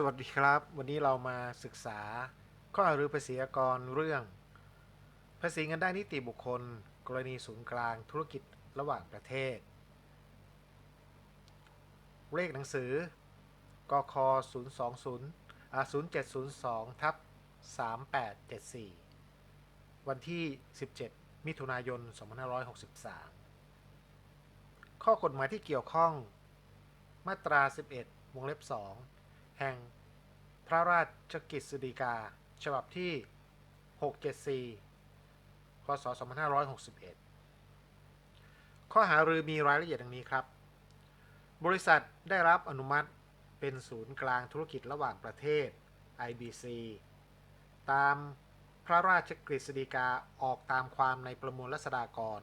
สวัสดีครับ วันนี้เรามาศึกษา ข้อหรือภาษีอากรเรื่อง ภาษีเงินได้นิติบุคคล กรณีศูนย์กลางธุรกิจระหว่างประเทศ เลขหนังสือกค020อ่า0702ทับ3874 วันที่ 17 มิถุนายน 2563 ข้อกฎหมายที่เกี่ยวข้องมาตรา 11วงเล็บ 2 แห่งพระราชกิจสฎีกา ฉบับที่ 674 พศ 2561 ข้อหารือมีรายละเอียดดังนี้ครับ บริษัทได้รับอนุมัติเป็นศูนย์กลางธุรกิจระหว่างประเทศ IBC ตามพระราชกฤษฎีกาออกตามความในประมวลรัษฎากร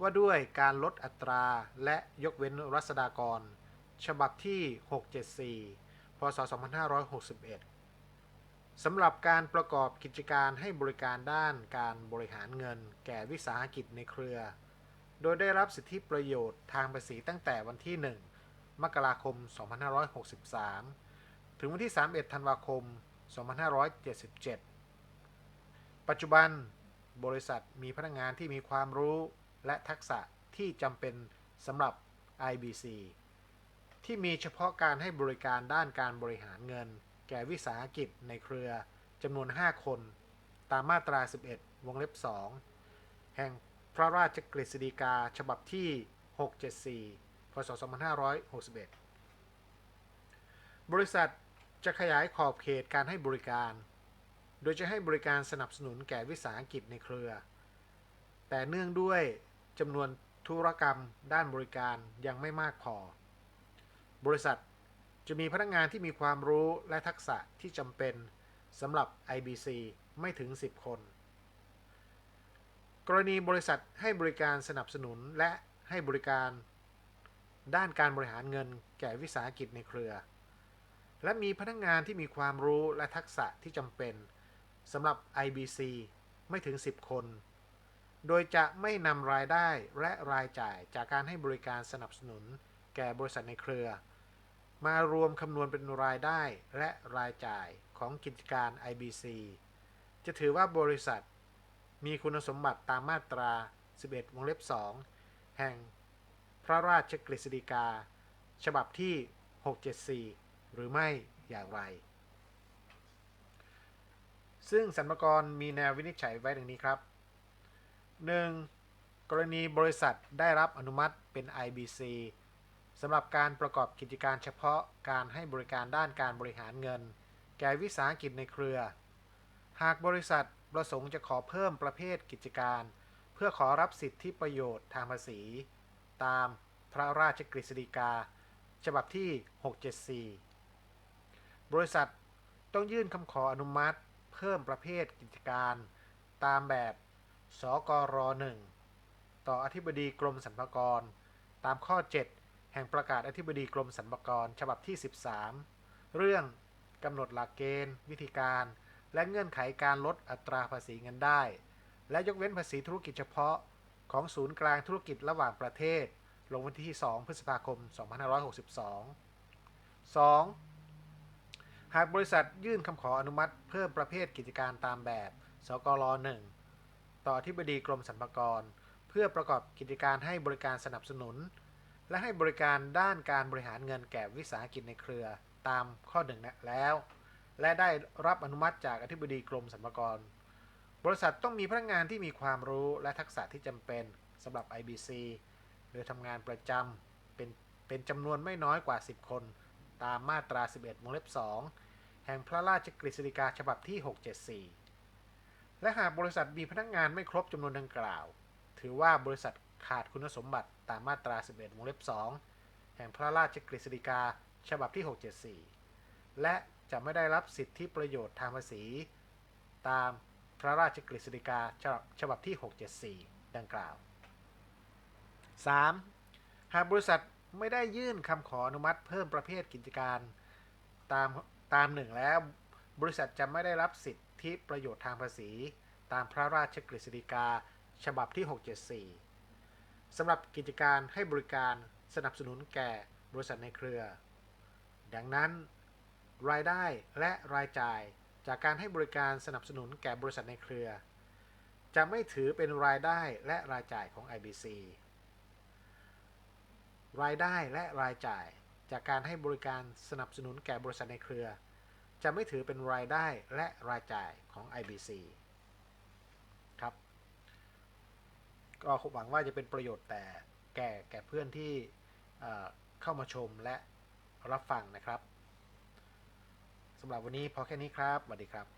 ว่าด้วยการลดอัตราและยกเว้นรัษฎากร ฉบับที่ 674 พศ 2561 สำหรับการประกอบกิจการให้บริการด้านการบริหารเงิน แก่วิสาหกิจในเครือ โดยได้รับสิทธิประโยชน์ทางภาษีตั้งแต่วันที่ 1 มกราคม 2563 ถึงวันที่ 31 ธันวาคม 2577 ปัจจุบันบริษัทมีพนักงานที่มีความรู้และทักษะที่จำเป็นสำหรับ IBC ที่มีเฉพาะการให้บริการด้านการบริหารเงิน แก่วิสาหกิจในเครือจำนวน 5 คน ตามมาตรา 11 วงเล็บ 2 แห่งพระราชกฤษฎีกาฉบับที่ 674 พศ 2561 บริษัทจะขยายขอบเขตการให้บริการ โดยจะให้บริการสนับสนุนแก่วิสาหกิจในเครือ แต่เนื่องด้วยจำนวนธุรกรรมด้านบริการยังไม่มากพอ บริษัทจะมีพนักงานที่มีความรู้และทักษะที่จำเป็นสำหรับ IBC ไม่ถึง 10 คน กรณีบริษัทให้บริการสนับสนุนและให้บริการด้านการบริหารเงินแก่วิสาหกิจในเครือ และมีพนักงานที่มีความรู้และทักษะที่จำเป็นสำหรับ IBC ไม่ถึง 10 คน โดยจะไม่นำรายได้และรายจ่ายจากการให้บริการสนับสนุน แก่บริษัทในเครือ มารวมคำนวณเป็นรายได้และรายจ่ายของกิจการ IBC จะถือว่าบริษัท มีคุณสมบัติตามมาตรา 11 วงเล็บ 2 แห่งพระราชกฤษฎีกา ฉบับที่ 674 หรือไม่อย่างไร ซึ่งสรรพากรมีแนววินิจฉัยไว้ดังนี้ครับ 1. กรณีบริษัทได้รับอนุมัติเป็น IBC สำหรับการประกอบกิจการเฉพาะการให้บริการด้านการบริหารเงิน แก่วิสาหกิจในเครือ หากบริษัทประสงค์จะขอเพิ่มประเภทกิจการ เพื่อขอรับสิทธิประโยชน์ทางภาษี ตามพระราชกฤษฎีกา ฉบับที่ 674 บริษัทต้องยื่นคำขออนุมัติ เพิ่มประเภทกิจการ ตามแบบ สกร 1 ต่ออธิบดีกรมสรรพากร ตามข้อ 7 แห่งประกาศอธิบดีกรมสรรพากรฉบับที่ 13 เรื่องกำหนดหลักเกณฑ์ วิธีการ และเงื่อนไขการลดอัตราภาษีเงินได้ และยกเว้นภาษีธุรกิจเฉพาะ ของศูนย์กลางธุรกิจระหว่างประเทศ ลงวันที่ 2 พฤษภาคม 2562 2. หากบริษัทยื่นคำขออนุมัติเพิ่มประเภทกิจการตามแบบ สกร1ต่อที่บดีกรมสรรพากร เพื่อประกอบกิจการให้บริการสนับสนุน และให้บริการด้านการบริหารเงินแก่วิสาหกิจในเครือตามข้อหนึ่งแล้ว และได้รับอนุมัติจากอธิบดีกรมสรรพากร บริษัทต้องมีพนักงานที่มีความรู้และทักษะที่จำเป็นสำหรับ IBC โดยทำงานประจำเป็นเป็นจำนวนไม่น้อยกว่า 10 คน ตามมาตรา 11วงเล็บ 2 แห่งพระราชกฤษฎีกาฉบับที่ 674 และหากบริษัทมีพนักงานไม่ครบจำนวนดังกล่าว ถือว่าบริษัท ขาดคุณสมบัติตามมาตรา 11วงเล็บ 2 แห่งพระราชกฤษฎีกา ฉบับที่ 674 และจะไม่ได้รับสิทธิประโยชน์ทางภาษี ตามพระราชกฤษฎีกาฉบับที่ 674 ดังกล่าว 3. หากบริษัทไม่ได้ยื่นคำขออนุมัติเพิ่มประเภทกิจการตามตามหนึ่งแล้ว บริษัทจะไม่ได้รับสิทธิประโยชน์ทางภาษี ตามพระราชกฤษฎีกา ฉบับที่ 674 สำหรับกิจการให้บริการสนับสนุนแก่บริษัทในเครือ ดังนั้น รายได้และรายจ่ายจากการให้บริการสนับสนุนแก่บริษัทในเครือ จะไม่ถือเป็นรายได้และรายจ่ายของ IBC รายได้และรายจ่ายจากการให้บริการสนับสนุนแก่บริษัทในเครือ จะไม่ถือเป็นรายได้และรายจ่ายของ IBC ครับ ก็หวังว่าจะเป็นประโยชน์แต่แก่แก่เพื่อนที่เอ่อเข้ามาชมและรับฟังนะครับสำหรับวันนี้พอแค่นี้ครับสวัสดีครับ